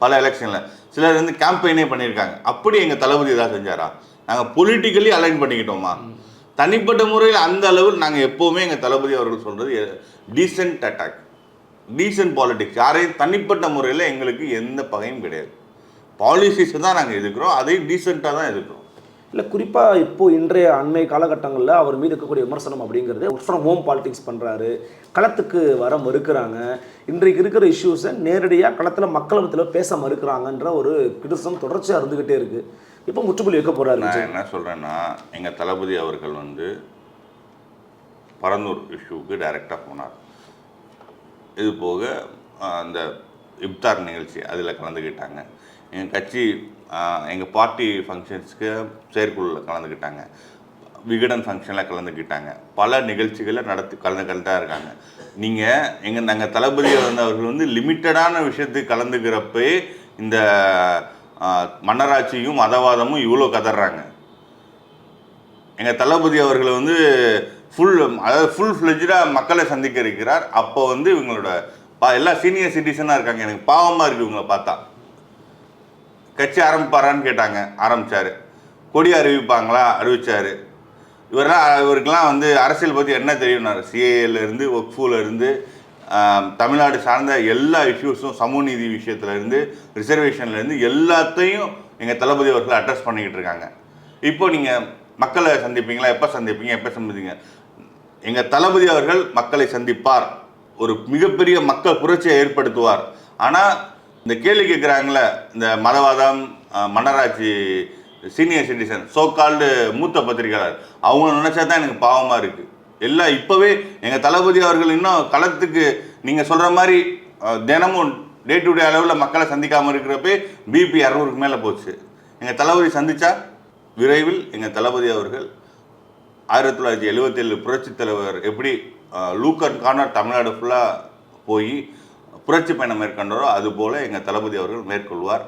A: பல எலெக்ஷனில் சிலர் வந்து கேம்பெயினே பண்ணியிருக்காங்க. அப்படி எங்கள் தளபதி ஏதாவது செஞ்சாரா? நாங்கள் பொலிட்டிக்கலி அலைன் பண்ணிக்கிட்டோமா? தனிப்பட்ட முறையில் அந்த அளவில் நாங்கள் எப்போவுமே எங்கள் தளபதி அவர்கள் சொல்கிறது டீசென்ட் அட்டாக் டீசென்ட் பாலிடிக்ஸ் யாரையும் தனிப்பட்ட முறையில் எங்களுக்கு எந்த பகையும் கிடையாது. பாலிசிஸை தான் நாங்கள் எதிர்க்கிறோம். அதையும் டீசெண்டாக தான் எதிர்க்கிறோம்.
C: இல்ல குறிப்பா இப்போ இன்றைய அண்மை காலகட்டங்கள்ல அவர் மீது இருக்கக்கூடிய விமர்சனம் அப்படிங்கிறது ஒர்க் ஃப்ரம் ஹோம் பாலிடிக்ஸ் பண்றாரு. களத்துக்கு வர மறுக்கிறாங்க. இன்றைக்கு இருக்கிற இஷ்யூஸை நேரடியா களத்துல மக்கள் மத்தியில் பேச மறுக்கிறாங்கன்ற ஒரு கிறிஸ்தம் தொடர்ச்சியா இருந்துகிட்டே இருக்கு. இப்போ முற்றுப்புள்ளி வைக்க போறாரு
A: நான். என்ன சொல்கிறேன்னா எங்கள் தளபதி அவர்கள் வந்து பரந்தூர் இஷ்யூவுக்கு டைரெக்டாக போனார். இது போக அந்த இப்தார் நிகழ்ச்சி அதில் கலந்துக்கிட்டாங்க எங்கள் கட்சி எங்கள் பார்ட்டி ஃபங்க்ஷன்ஸ்க்கு செயற்குழுவில் கலந்துக்கிட்டாங்க விகடன் ஃபங்க்ஷனில் கலந்துக்கிட்டாங்க பல நிகழ்ச்சிகளை நடத்தி கலந்து தான் இருக்காங்க. நீங்கள் எங்கள் நாங்கள் தளபதி வந்தவர்கள் வந்து லிமிட்டடான விஷயத்துக்கு கலந்துக்கிறப்பே இந்த மன்னராட்சியும் மதவாதமும் இவ்வளோ கதறாங்க. எங்கள் தளபதி அவர்களை வந்து ஃபுல் அதாவது ஃபுல் ஃப்ளெஜாக மக்களை சந்திக்க இருக்கிறார். அப்போ வந்து இவங்களோட பா எல்லா சீனியர் சிட்டிசனாக இருக்காங்க. எனக்கு பாவமாக இருக்குது இவங்களை பார்த்தா. கட்சி ஆரம்பிப்பாரான்னு கேட்டாங்க. ஆரம்பித்தார் கொடி அறிவிப்பாங்களா? அறிவிச்சாரு. இவரெல்லாம் இவருக்கெல்லாம் வந்து அரசியல் பற்றி என்ன தெரியும்னாரு? சிஏலேருந்து ஒக்ஃபூலேருந்து தமிழ்நாடு சார்ந்த எல்லா இஷ்யூஸும் சமூக நீதி விஷயத்துலேருந்து ரிசர்வேஷன்லேருந்து எல்லாத்தையும் எங்கள் தளபதி அவர்கள் அட்ரஸ் பண்ணிக்கிட்டு இருக்காங்க. இப்போ நீங்கள் மக்களை சந்திப்பீங்களா? எப்போ சந்திப்பீங்க? எப்போ சந்திப்பீங்க? எங்கள் தளபதி அவர்கள் மக்களை சந்திப்பார். ஒரு மிகப்பெரிய மக்கள் புரட்சியை ஏற்படுத்துவார். ஆனால் இந்த கேள்வி கேட்குறாங்களே இந்த மதவாதம் மன்னராட்சி சீனியர் சிட்டிசன் சோ கால்டு மூத்த பத்திரிகையாளர் அவங்க நினச்சா தான் எனக்கு பாவமாக இருக்குது எல்லாம் இப்போவே எங்கள் தளபதி அவர்கள் இன்னும் களத்துக்கு நீங்கள் சொல்கிற மாதிரி தினமும் டே டு டே அளவில் மக்களை சந்திக்காமல் இருக்கிறப்பே பிபி இரநூறுக்கு மேலே போச்சு. எங்கள் தளபதி சந்தித்தா விரைவில் எங்கள் தளபதி அவர்கள் ஆயிரத்தி தொள்ளாயிரத்தி எழுபத்தேழு புரட்சித் தலைவர் எப்படி அஹ், லூக்கன் கார்னர் தமிழ்நாடு ஃபுல்லாக போய் புரட்சி பயணம் மேற்கொண்டாரோ அதுபோல் எங்கள் தளபதி அவர்கள் மேற்கொள்வார்.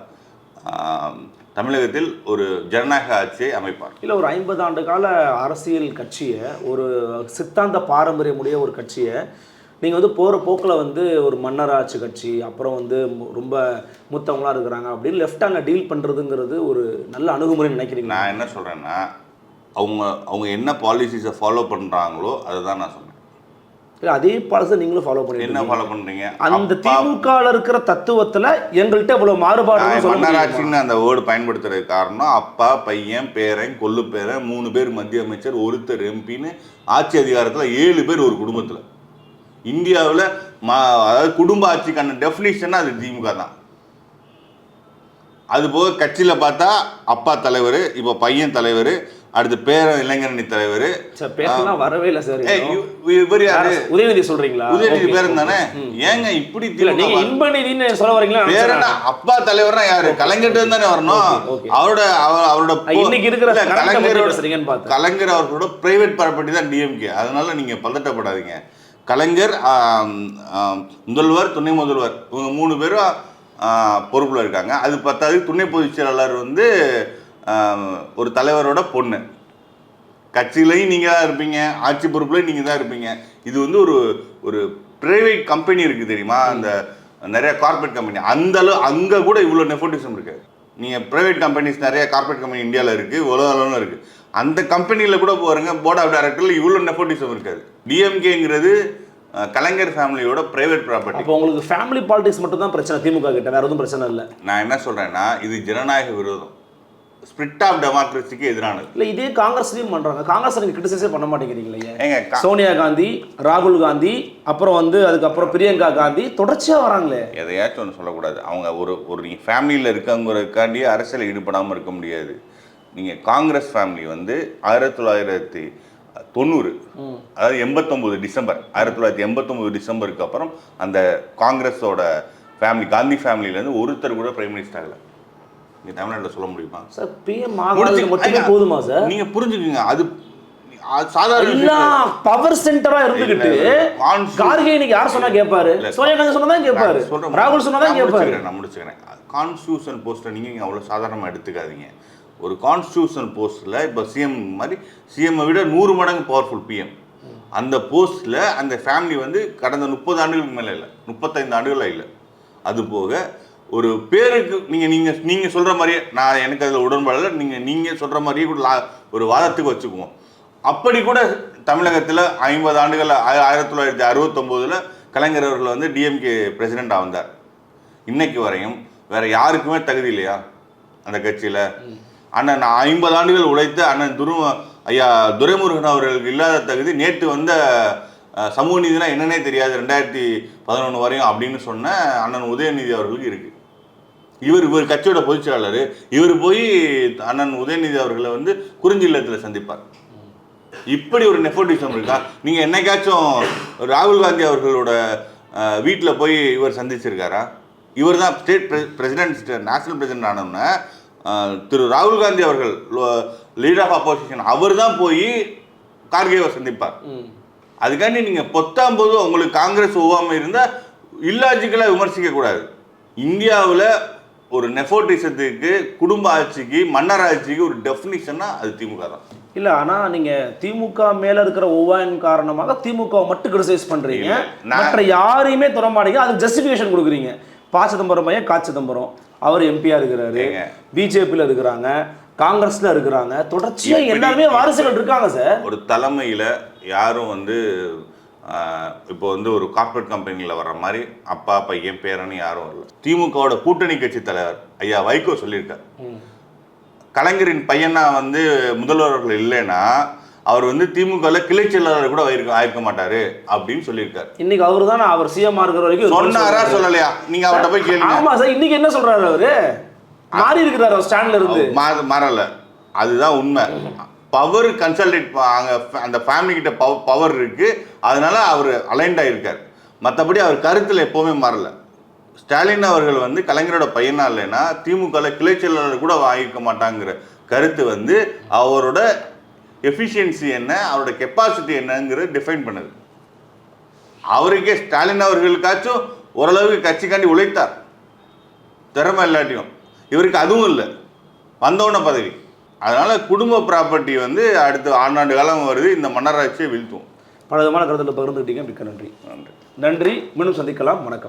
A: தமிழகத்தில் ஒரு ஜனநாயக ஆட்சியை அமைப்பார்.
C: இல்லை ஒரு ஐம்பது ஆண்டு கால அரசியல் கட்சியை ஒரு சித்தாந்த பாரம்பரியமுடைய ஒரு கட்சியை நீங்கள் வந்து போகிற போக்கில் வந்து ஒரு மன்னராட்சி கட்சி அப்புறம் வந்து ரொம்ப மூத்தவங்களா இருக்கிறாங்க அப்படின்னு லெஃப்ட் ஹேண்டில் டீல் பண்ணுறதுங்கிறது ஒரு நல்ல அணுகுமுறை நினைக்கிறீங்களா?
A: நான் என்ன சொல்கிறேன்னா அவங்க அவங்க என்ன பாலிசிஸை ஃபாலோ பண்ணுறாங்களோ அதை தான் நான்
C: இல்லை அதே பாலத்தை நீங்களும் ஃபாலோ
A: என்ன
C: பண்ணிருக்கீங்க
A: ஃபாலோ பண்ணுறீங்க
C: அந்த திமுகவில் இருக்கிற தத்துவத்தில் எங்கள்கிட்ட இவ்வளவு மாறுபாடு?
A: மன்னராட்சின்னு அந்த வேர்டு பயன்படுத்துறதுக்கு காரணம் அப்பா பையன் பேரன் கொள்ளு பேரன் மூணு பேர் மத்திய அமைச்சர் ஒருத்தர் எம்பின்னு ஆட்சி அதிகாரத்தில் ஏழு பேர் ஒரு குடும்பத்தில். இந்தியாவில் ம அதாவது குடும்ப ஆட்சிக்கான டெஃபினிஷன் அது திமுக தான். அது போக கட்சியில் பார்த்தா அப்பா தலைவர் இப்போ பையன் தலைவர் அடுத்து பேரன் இளைஞரணி தலைவர்.
C: வரவே இல்லை சார்
A: இவர் யாரு?
C: உதயநிதி சொல்றீங்களா?
A: உதயநிதி. பேரன் தானே? ஏங்க இப்படி
C: நீங்க
A: திமுக
C: இன்ப நிதின்னு சொல்ல வரீங்களா?
A: பேரனா அப்பா தலைவர்னா யாரு? கலைஞர்ட்ட தானே வரணும். அவரோட அவர் அவரோட
C: இன்னைக்கு இருக்கிற
A: கலைஞரோட
C: பார்த்தேன்.
A: கலைஞர் அவர்களோட பிரைவேட் ப்ராப்பர்ட்டி தான் டிஎம்கே அதனால நீங்க பதட்டப்படாதீங்க. கலைஞர் முதல்வர் துணை முதல்வர் இவங்க மூணு பேரும் பொறுப்புல இருக்காங்க. அது பத்தாவது துணை பொதுச் செயலாளர் வந்து ஒரு தலைவரோட பொண்ணு. கட்சியிலையும் நீங்கள் தான் இருப்பீங்க ஆட்சி பொறுப்புலையும் நீங்கள் தான் இருப்பீங்க. இது வந்து ஒரு ஒரு ப்ரைவேட் கம்பெனி இருக்குது தெரியுமா? அந்த நிறைய கார்ப்பரேட் கம்பெனி அந்த அளவு அங்கே கூட இவ்வளோ நெஃபோட்டிசம் இருக்காது நீங்கள் ப்ரைவேட் கம்பெனிஸ் நிறைய கார்ப்பரேட் கம்பெனி இந்தியாவில் இருக்குது உலக அளவில் இருக்குது அந்த கம்பெனியில் கூட பாருங்க போர்ட் ஆஃப் டைரக்டரில் இவ்வளோ நெஃபோட்டிசம் இருக்காது. டிஎம்கேங்கிறது கலைஞர் ஃபேமிலியோட ப்ரைவேட் ப்ராப்பர்ட்டி
C: அப்போ உங்களுக்கு ஃபேமிலி பாலிடிக்ஸ் மட்டும் தான் பிரச்சனை திமுக கிட்ட வேற எதுவும் பிரச்சனை இல்லை.
A: நான் என்ன சொல்கிறேன்னா இது ஜனநாயக விரோதம். ஸ்பிரிட் ஆஃப் டெமோக்ரஸிக்கு எதிரானது.
C: இல்ல இதே காங்கிரஸ்லயும் பண்றாங்க. காங்கிரஸ் நீங்க கிரிட்டிசைஸே பண்ண மாட்டேங்கிறீங்களே?
A: ஏங்க
C: சோனியா காந்தி ராகுல் காந்தி அப்புறம் வந்து அதுக்கப்புறம் பிரியங்கா காந்தி தொடர்ச்சியா வராங்களே.
A: எதையாச்சும் ஒன்று சொல்லக்கூடாது. அவங்க ஒரு ஒரு நீங்கள் ஃபேமிலியில் இருக்கவங்களுக்காண்டி அரசியல் ஈடுபடாமல் இருக்க முடியாது. நீங்கள் காங்கிரஸ் ஃபேமிலி வந்து ஆயிரத்தி தொள்ளாயிரத்தி தொண்ணூறு அதாவது எண்பத்தொம்போது டிசம்பர் ஆயிரத்தி தொள்ளாயிரத்தி எண்பத்தொம்போது டிசம்பருக்கு அப்புறம் அந்த காங்கிரஸோட ஃபேமிலி காந்தி ஃபேமிலியிலேருந்து ஒருத்தர் கூட பிரைம் மினிஸ்டர் ஆகலை. நீங்கள் தமிழ்நாட்டில் சொல்ல முடியுமா?
C: சார் பிஎம் ஆகாது மட்டுமே போதுமா சார்?
A: நீங்கள் புரிஞ்சுக்குங்க. அது
C: பவர் சென்டரா இருந்துகிட்டு கார்கே இன்னைக்கு யார் சொன்னா கேட்பாரு சோனியா காந்தி சொன்னா தான் கேட்பாரு. ராகுல் சொன்னா தான் கேட்பாரு
A: நான் முடிச்சுக்கிறேன். கான்ஸ்டியூஷன் போஸ்ட்டை நீங்கள் அவ்வளோ சாதாரணமாக எடுத்துக்காதீங்க. ஒரு கான்ஸ்டியூஷன் போஸ்ட்டில் இப்போ சிஎம் மாதிரி சிஎம்மை விட நூறு மடங்கு பவர்ஃபுல் பிஎம் அந்த போஸ்ட்டில் அந்த ஃபேமிலி வந்து கடந்த முப்பது ஆண்டுகளுக்கு மேலே இல்லை. முப்பத்தைந்து ஆண்டுகளாக இல்லை. அது போக ஒரு பேருக்கு நீங்கள் நீங்கள் நீங்கள் சொல்கிற மாதிரியே நான் எனக்கு அதில் உடன்பாடு இல்லை. நீங்கள் நீங்கள் சொல்கிற மாதிரியே கூட லா- ஒரு வாதத்துக்கு வச்சுக்குவோம். அப்படி கூட தமிழகத்தில் ஐம்பது ஆண்டுகள் ஆயிரத்தி தொள்ளாயிரத்தி அறுபத்தொம்போதில் கலைஞர் அவர்கள் வந்து டிஎம்கே பிரசிடெண்டாக வந்தார் இன்னைக்கு வரையும் வேற யாருக்குமே தகுதி இல்லையா? அந்த கட்சியில். அண்ணன் நான் ஐம்பது ஆண்டுகள் உழைத்த அண்ணன் துரு ஐயா துரைமுருகன் அவர்களுக்கு இல்லாத தகுதி நேற்று வந்த சமூக நீதினா என்னன்னே தெரியாது. ரெண்டாயிரத்தி பதினொன்று வரையும் அப்படின்னு சொன்ன அண்ணன் உதயநிதி அவர்களுக்கு இருக்கு. இவர் இவர் கட்சியோட பொதுச் செயலாளர். இவர் போய் அண்ணன் உதயநிதி அவர்களை வந்து குறிஞ்சி இல்லத்தில் சந்திப்பார். இப்படி ஒரு நெஃபோட்டிசம் இருக்கா? நீங்கள் என்னைக்காச்சும் ராகுல் காந்தி அவர்களோட வீட்டில் போய் இவர் சந்திச்சிருக்காரா? இவர் தான் ஸ்டேட் பிரசிடென்ட் நேஷனல் பிரசிடென்ட் ஆனோம்னா திரு ராகுல் காந்தி அவர்கள் லீடர் ஆஃப் அப்போசிஷன் அவர் தான் போய் கார்கேவை சந்திப்பார். அதுக்காண்டி நீங்கள் பொத்தாம்போது உங்களுக்கு காங்கிரஸ் ஒவ்வாமை இருந்தால் இல்லாஜிக்கலாக விமர்சிக்க கூடாது. இந்தியாவில் ஒரு நெஃபோட்டிசத்துக்கு குடும்ப ஆட்சிக்கு மன்னர் ஆட்சிக்கு ஒரு டெஃபினிஷன்னா அது திமுக தான்.
C: இல்ல ஆனா நீங்க திமுக மேல இருக்கிற ஒவ்வாயின் காரணமாக திமுக மட்டும் கிரிட்டிசைஸ்
A: நான்-
C: மற்ற யாரையுமே தொடமாட்டீங்க அதுக்கு ஜஸ்டிஃபிகேஷன் கொடுக்குறீங்க. ப. சிதம்பரம் பையன் கா. சிதம்பரம். அவர் எம்பியா இருக்கிறாரு. பிஜேபியில் இருக்கிறாங்க. காங்கிரஸ்ல இருக்கிறாங்க. தொடர்ச்சியா
A: எப்படி-
C: எல்லாருமே வாரிசுகள் இருக்காங்க சார்.
A: ஒரு தலைமையில் யாரும் வந்து இப்போ வந்து ஒரு கார்ப்பரேட் கம்பெனியில் வர்ற மாதிரி அப்பா பையன் பேரன்னு யாரும் வரல. திமுகவோட கூட்டணி கட்சி தலைவர் ஐயா வைகோ சொல்லியிருக்கார். கலைஞரின் பையனா வந்து முதல்வர்கள் இல்லைன்னா அவர் வந்து திமுகவில் கிளை செயலாளர் கூட ஆயிருக்க ஆயிருக்க மாட்டாரு அப்படின்னு சொல்லியிருக்காரு.
C: இன்னைக்கு அவரு தான் அவர் சிஎம் இருக்கிற வரைக்கும்
A: சொன்னாரா சொல்லலையா? நீங்க அவர்கிட்ட போய் கேளுங்க.
C: ஆமா சார் இன்னைக்கு என்ன சொல்றாரு அவரு? மாறி இருக்கிறாரு அவர் ஸ்டாண்ட்ல இருந்து.
A: மாறல. அதுதான் உண்மை. பவர் கன்சல்டேட் அங்க அந்த ஃபேமிலி கிட்ட பவர் இருக்கு. அதனால அவர் அலைண்ட் ஆகியிருக்கார் மற்றபடி அவர் கருத்தில் எப்போவுமே மாறல. ஸ்டாலின் அவர்கள் வந்து கலைஞரோட பையனா இல்லைன்னா திமுகவில் கிளை செயலாளர் கூட வாங்கிக்க மாட்டாங்கிற கருத்து வந்து அவரோட எஃபிஷியன்சி என்ன அவரோட கெப்பாசிட்டி என்னங்கிறது டிஃபைன் பண்ணுது. அவருக்கே ஸ்டாலின் அவர்களுக்காச்சும் ஓரளவுக்கு கட்சிக்காண்டி உழைத்தார். திறமை இல்லாட்டியும். இவருக்கு அதுவும் இல்லை. வந்தவன பதவி. அதனால குடும்ப ப்ராப்பர்ட்டி வந்து அடுத்த ஆண்டாண்டு காலம் வருது. இந்த மன்னராட்சியை வீழ்த்துவோம்
C: பல விதமான கருத்துல பகிர்ந்துக்கிட்டீங்க மிக்க நன்றி
A: நன்றி.
C: நன்றி. மீண்டும் சந்திக்கலாம். வணக்கம்.